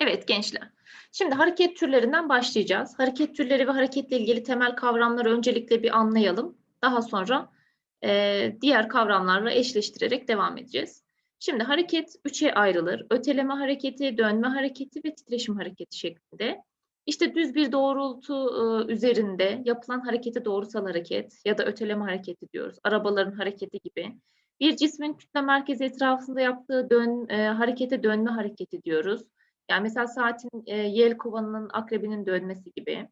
Evet gençler. Şimdi hareket türlerinden başlayacağız. Hareket türleri ve hareketle ilgili temel kavramları öncelikle bir anlayalım. Daha sonra e, diğer kavramlarla eşleştirerek devam edeceğiz. Şimdi hareket üçe ayrılır. Öteleme hareketi, dönme hareketi ve titreşim hareketi şeklinde. İşte düz bir doğrultu e, üzerinde yapılan harekete doğrusal hareket ya da öteleme hareketi diyoruz. Arabaların hareketi gibi. Bir cismin kütle merkezi etrafında yaptığı dön, e, harekete dönme hareketi diyoruz. Yani mesela saatin e, yel kovanının akrebinin dönmesi gibi.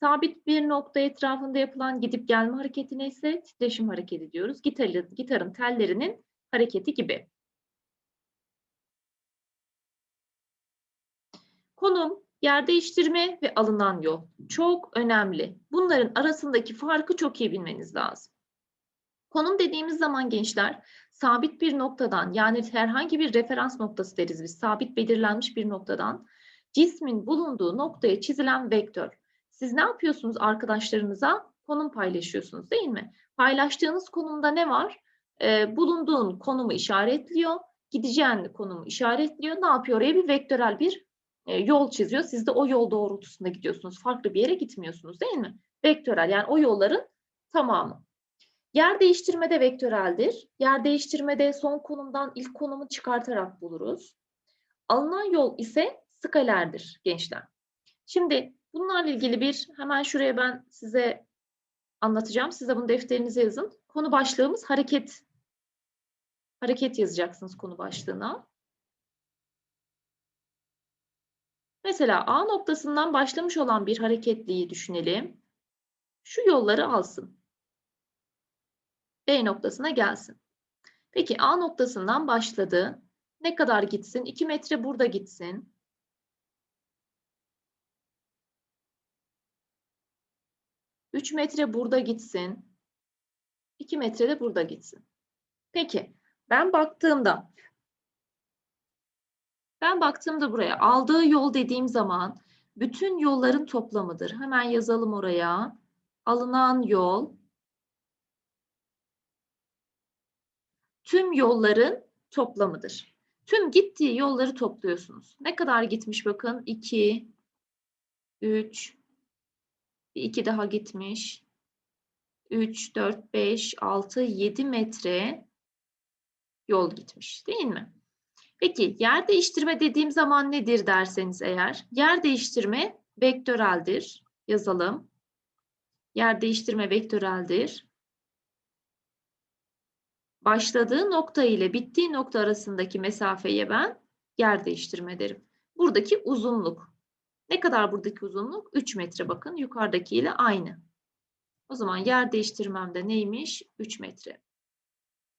Sabit bir nokta etrafında yapılan gidip gelme hareketine ise titreşim hareketi diyoruz. Gitarın, gitarın tellerinin hareketi gibi. Konum, yer değiştirme ve alınan yol çok önemli. Bunların arasındaki farkı çok iyi bilmeniz lazım. Konum dediğimiz zaman gençler sabit bir noktadan yani herhangi bir referans noktası deriz biz sabit belirlenmiş bir noktadan cismin bulunduğu noktaya çizilen vektör. Siz ne yapıyorsunuz arkadaşlarınıza? Konum paylaşıyorsunuz değil mi? Paylaştığınız konumda ne var? Ee, bulunduğun konumu işaretliyor. Gideceğin konumu işaretliyor. Ne yapıyor? Oraya bir vektörel bir e, yol çiziyor. Siz de o yol doğrultusunda gidiyorsunuz. Farklı bir yere gitmiyorsunuz değil mi? Vektörel yani o yolların tamamı. Yer değiştirmede vektöreldir. Yer değiştirmede son konumdan ilk konumu çıkartarak buluruz. Alınan yol ise skalerdir gençler. Şimdi bunlarla ilgili bir hemen şuraya ben size anlatacağım. Size bunu defterinize yazın. Konu başlığımız hareket. Hareket yazacaksınız konu başlığına. Mesela A noktasından başlamış olan bir hareketliyi düşünelim. Şu yolları alsın. B noktasına gelsin. Peki A noktasından başladı. Ne kadar gitsin? 2 metre burada gitsin. Üç metre burada gitsin. 2 metre de burada gitsin. Peki ben baktığımda ben baktığımda buraya aldığı yol dediğim zaman bütün yolların toplamıdır. Hemen yazalım oraya. Alınan yol tüm yolların toplamıdır. Tüm gittiği yolları topluyorsunuz. Ne kadar gitmiş bakın? 2, 3, 2 daha gitmiş. 3, 4, 5, 6, 7 metre yol gitmiş değil mi? Peki yer değiştirme dediğim zaman nedir derseniz eğer? Yer değiştirme vektöreldir. Yazalım. Yer değiştirme vektöreldir başladığı nokta ile bittiği nokta arasındaki mesafeye ben yer değiştirme derim. Buradaki uzunluk. Ne kadar buradaki uzunluk? 3 metre bakın yukarıdaki ile aynı. O zaman yer değiştirmem de neymiş? 3 metre.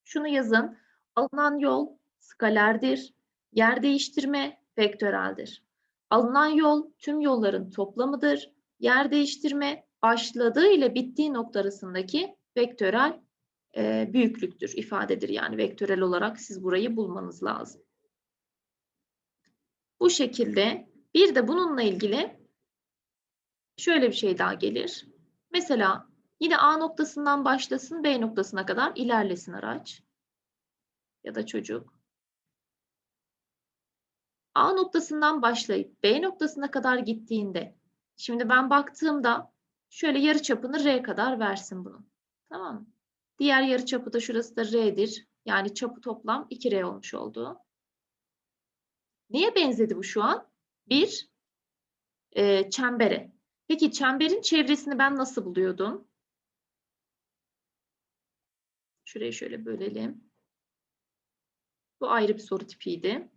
Şunu yazın. Alınan yol skalerdir. Yer değiştirme vektöreldir. Alınan yol tüm yolların toplamıdır. Yer değiştirme başladığı ile bittiği nokta arasındaki vektörel e, büyüklüktür, ifadedir yani vektörel olarak siz burayı bulmanız lazım. Bu şekilde bir de bununla ilgili şöyle bir şey daha gelir. Mesela yine A noktasından başlasın B noktasına kadar ilerlesin araç ya da çocuk. A noktasından başlayıp B noktasına kadar gittiğinde şimdi ben baktığımda şöyle yarı çapını R kadar versin bunu. Tamam mı? Diğer yarı çapı da şurası da R'dir. Yani çapı toplam 2R olmuş oldu. Neye benzedi bu şu an? Bir e, çembere. Peki çemberin çevresini ben nasıl buluyordum? Şurayı şöyle bölelim. Bu ayrı bir soru tipiydi.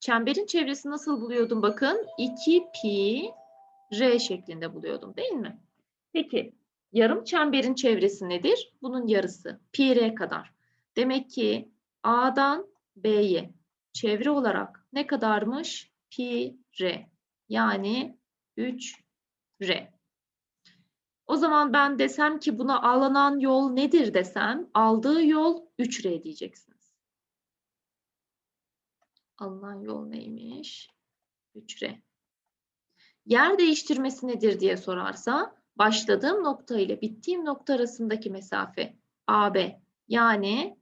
Çemberin çevresini nasıl buluyordum? Bakın 2 pi r şeklinde buluyordum değil mi? Peki Yarım çemberin çevresi nedir? Bunun yarısı. Pi r kadar. Demek ki A'dan B'ye çevre olarak ne kadarmış? Pi r. Yani 3 r. O zaman ben desem ki buna alınan yol nedir desem aldığı yol 3R diyeceksiniz. Alınan yol neymiş? 3R. Yer değiştirmesi nedir diye sorarsa başladığım nokta ile bittiğim nokta arasındaki mesafe AB yani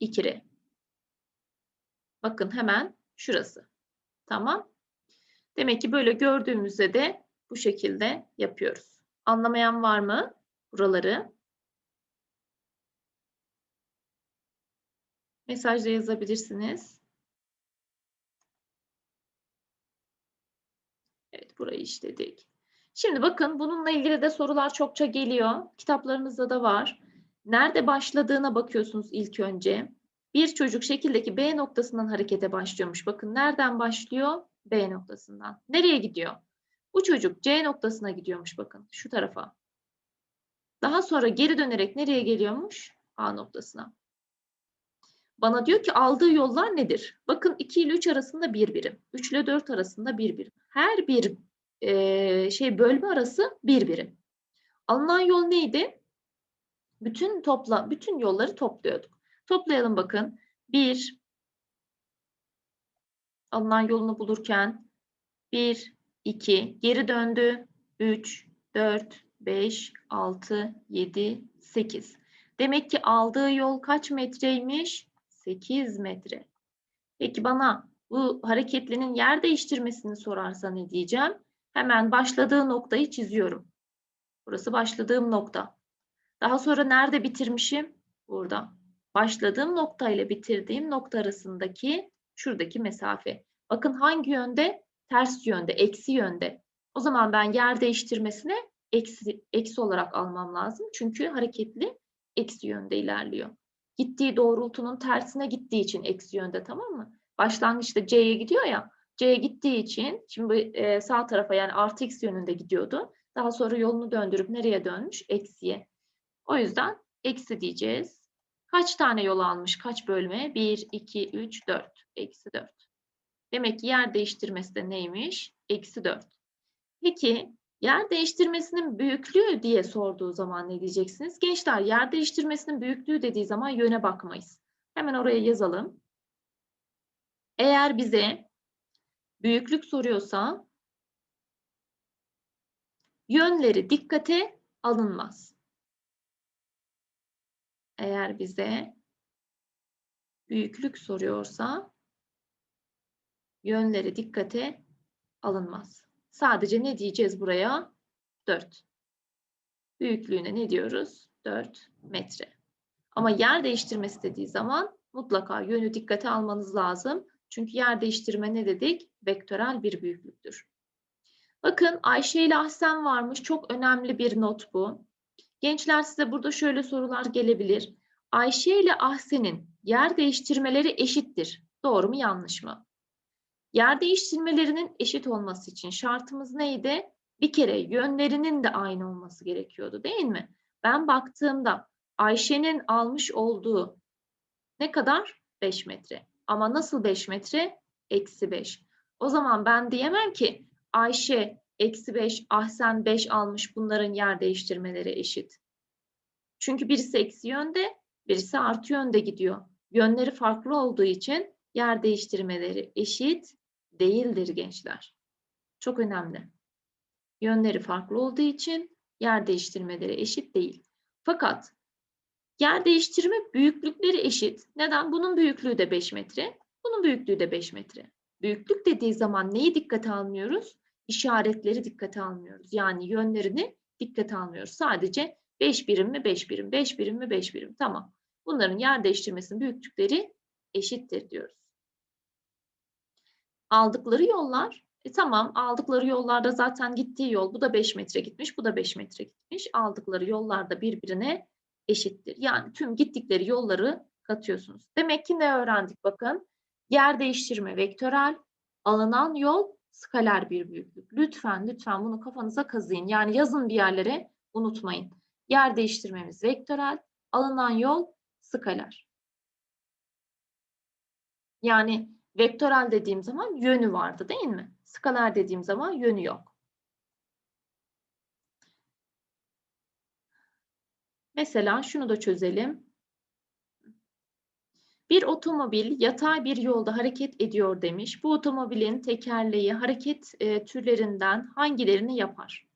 2R. Bakın hemen şurası. Tamam. Demek ki böyle gördüğümüzde de bu şekilde yapıyoruz. Anlamayan var mı buraları? Mesajda yazabilirsiniz. Evet, burayı işledik. Şimdi bakın bununla ilgili de sorular çokça geliyor. Kitaplarınızda da var. Nerede başladığına bakıyorsunuz ilk önce. Bir çocuk şekildeki B noktasından harekete başlıyormuş. Bakın nereden başlıyor? B noktasından. Nereye gidiyor? Bu çocuk C noktasına gidiyormuş bakın şu tarafa. Daha sonra geri dönerek nereye geliyormuş? A noktasına. Bana diyor ki aldığı yollar nedir? Bakın 2 ile 3 arasında bir birim. 3 ile 4 arasında bir birim. Her bir e, şey bölme arası bir birim. Alınan yol neydi? Bütün topla bütün yolları topluyorduk. Toplayalım bakın. 1 alınan yolunu bulurken 1 2 geri döndü. 3 4 5 6 7 8. Demek ki aldığı yol kaç metreymiş? 8 metre. Peki bana bu hareketlinin yer değiştirmesini sorarsa ne diyeceğim? Hemen başladığı noktayı çiziyorum. Burası başladığım nokta. Daha sonra nerede bitirmişim? Burada. Başladığım nokta ile bitirdiğim nokta arasındaki şuradaki mesafe. Bakın hangi yönde? Ters yönde, eksi yönde. O zaman ben yer değiştirmesine eksi, eksi olarak almam lazım. Çünkü hareketli eksi yönde ilerliyor. Gittiği doğrultunun tersine gittiği için eksi yönde tamam mı? Başlangıçta C'ye gidiyor ya. C'ye gittiği için şimdi e, sağ tarafa yani artı x yönünde gidiyordu. Daha sonra yolunu döndürüp nereye dönmüş? Eksiye. O yüzden eksi diyeceğiz. Kaç tane yol almış? Kaç bölme? 1, 2, 3, 4. Eksi 4. Demek ki yer değiştirmesi de neymiş? Eksi 4. Peki yer değiştirmesinin büyüklüğü diye sorduğu zaman ne diyeceksiniz? Gençler yer değiştirmesinin büyüklüğü dediği zaman yöne bakmayız. Hemen oraya yazalım. Eğer bize büyüklük soruyorsa yönleri dikkate alınmaz. Eğer bize büyüklük soruyorsa yönleri dikkate alınmaz. Sadece ne diyeceğiz buraya? 4. Büyüklüğüne ne diyoruz? 4 metre. Ama yer değiştirmesi dediği zaman mutlaka yönü dikkate almanız lazım. Çünkü yer değiştirme ne dedik? Vektörel bir büyüklüktür. Bakın Ayşe ile Ahsen varmış. Çok önemli bir not bu. Gençler size burada şöyle sorular gelebilir. Ayşe ile Ahsen'in yer değiştirmeleri eşittir. Doğru mu yanlış mı? Yer değiştirmelerinin eşit olması için şartımız neydi? Bir kere yönlerinin de aynı olması gerekiyordu değil mi? Ben baktığımda Ayşe'nin almış olduğu ne kadar? 5 metre. Ama nasıl 5 metre? Eksi 5. O zaman ben diyemem ki Ayşe eksi 5, Ahsen 5 almış bunların yer değiştirmeleri eşit. Çünkü birisi eksi yönde, birisi artı yönde gidiyor. Yönleri farklı olduğu için yer değiştirmeleri eşit değildir gençler. Çok önemli. Yönleri farklı olduğu için yer değiştirmeleri eşit değil. Fakat yer değiştirme büyüklükleri eşit. Neden? Bunun büyüklüğü de 5 metre, bunun büyüklüğü de 5 metre. Büyüklük dediği zaman neyi dikkate almıyoruz? İşaretleri dikkate almıyoruz. Yani yönlerini dikkate almıyoruz. Sadece 5 birim mi 5 birim, 5 birim mi 5 birim. Tamam. Bunların yer değiştirmesinin büyüklükleri eşittir diyoruz. Aldıkları yollar, e tamam aldıkları yollarda zaten gittiği yol bu da 5 metre gitmiş, bu da 5 metre gitmiş. Aldıkları yollar da birbirine eşittir. Yani tüm gittikleri yolları katıyorsunuz. Demek ki ne öğrendik bakın? Yer değiştirme vektörel, alınan yol skaler bir büyüklük. Lütfen lütfen bunu kafanıza kazıyın. Yani yazın bir yerlere unutmayın. Yer değiştirmemiz vektörel, alınan yol skaler. Yani vektörel dediğim zaman yönü vardı değil mi? Skaler dediğim zaman yönü yok. Mesela şunu da çözelim. Bir otomobil yatay bir yolda hareket ediyor demiş. Bu otomobilin tekerleği hareket e, türlerinden hangilerini yapar?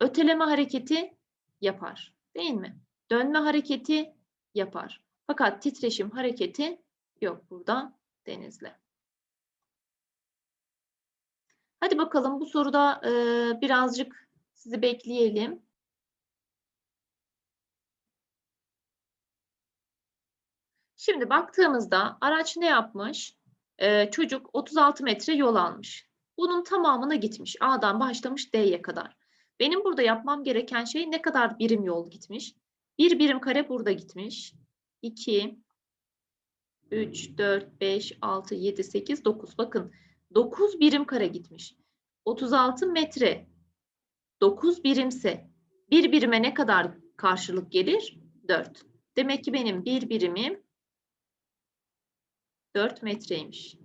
Öteleme hareketi yapar, değil mi? Dönme hareketi yapar. Fakat titreşim hareketi yok burada. Denizli. Hadi bakalım bu soruda e, birazcık sizi bekleyelim. Şimdi baktığımızda araç ne yapmış? Ee, çocuk 36 metre yol almış. Bunun tamamına gitmiş. A'dan başlamış D'ye kadar. Benim burada yapmam gereken şey ne kadar birim yol gitmiş? Bir birim kare burada gitmiş. 2, 3, 4, 5, 6, 7, 8, 9. Bakın 9 birim kare gitmiş. 36 metre 9 birimse bir birime ne kadar karşılık gelir? 4. Demek ki benim bir birimim 4 metreymiş.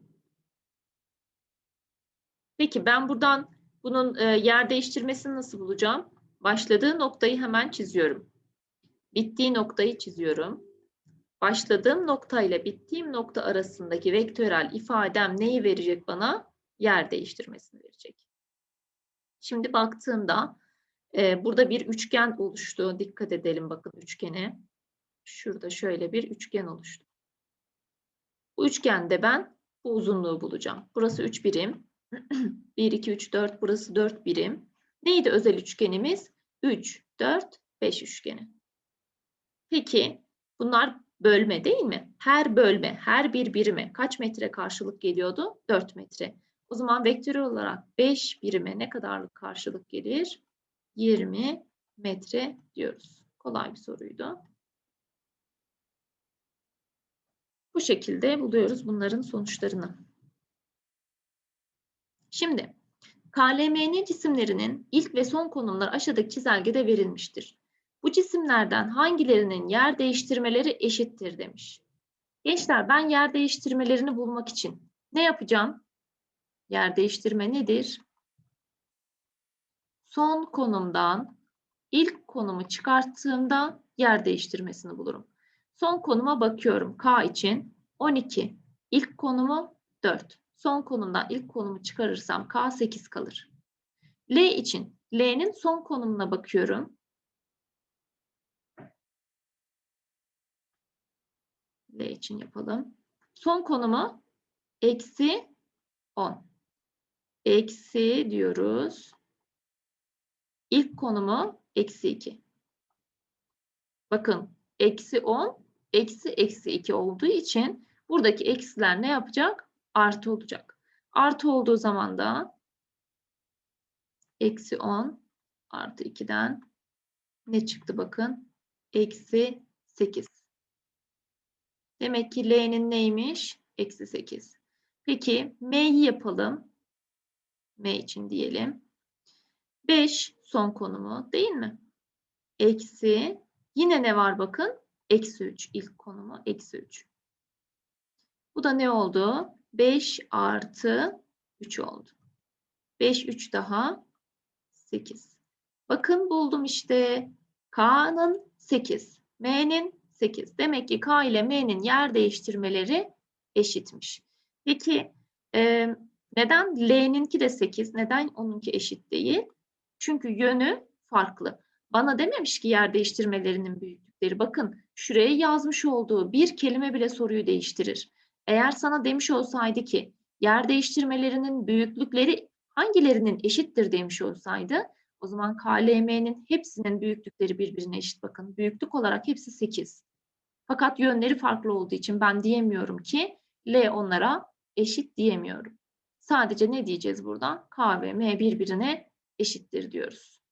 Peki ben buradan bunun e, yer değiştirmesini nasıl bulacağım? Başladığı noktayı hemen çiziyorum. Bittiği noktayı çiziyorum. Başladığım nokta ile bittiğim nokta arasındaki vektörel ifadem neyi verecek bana? Yer değiştirmesini verecek. Şimdi baktığımda e, burada bir üçgen oluştu. Dikkat edelim bakın üçgene. Şurada şöyle bir üçgen oluştu. Bu üçgende ben bu uzunluğu bulacağım. Burası 3 birim. 1, 2, 3, 4. Burası 4 birim. Neydi özel üçgenimiz? 3, 4, 5 üçgeni. Peki bunlar bölme değil mi? Her bölme, her bir birime kaç metre karşılık geliyordu? 4 metre. O zaman vektörel olarak 5 birime ne kadarlık karşılık gelir? 20 metre diyoruz. Kolay bir soruydu. Bu şekilde buluyoruz bunların sonuçlarını. Şimdi KLMN cisimlerinin ilk ve son konumları aşağıdaki çizelgede verilmiştir. Bu cisimlerden hangilerinin yer değiştirmeleri eşittir demiş. Gençler ben yer değiştirmelerini bulmak için ne yapacağım? Yer değiştirme nedir? Son konumdan ilk konumu çıkarttığımda yer değiştirmesini bulurum. Son konuma bakıyorum. K için 12. İlk konumu 4. Son konumdan ilk konumu çıkarırsam K 8 kalır. L için L'nin son konumuna bakıyorum. L için yapalım. Son konumu eksi 10. Eksi diyoruz. İlk konumu eksi 2. Bakın eksi 10 eksi eksi 2 olduğu için buradaki eksiler ne yapacak? Artı olacak. Artı olduğu zaman da eksi 10 artı 2'den ne çıktı bakın? Eksi 8. Demek ki L'nin neymiş? Eksi 8. Peki M'yi yapalım. M için diyelim. 5 son konumu değil mi? Eksi yine ne var bakın? Eksi 3 ilk konumu eksi 3. Bu da ne oldu? 5 artı 3 oldu. 5, 3 daha 8. Bakın buldum işte. K'nın 8. M'nin 8. Demek ki K ile M'nin yer değiştirmeleri eşitmiş. Peki e, neden L'ninki de 8? Neden onunki eşit değil? Çünkü yönü farklı. Bana dememiş ki yer değiştirmelerinin büyüklükleri. Bakın şuraya yazmış olduğu bir kelime bile soruyu değiştirir. Eğer sana demiş olsaydı ki yer değiştirmelerinin büyüklükleri hangilerinin eşittir demiş olsaydı o zaman KLM'nin hepsinin büyüklükleri birbirine eşit bakın. Büyüklük olarak hepsi 8. Fakat yönleri farklı olduğu için ben diyemiyorum ki L onlara eşit diyemiyorum. Sadece ne diyeceğiz burada? K ve M birbirine eşittir diyoruz.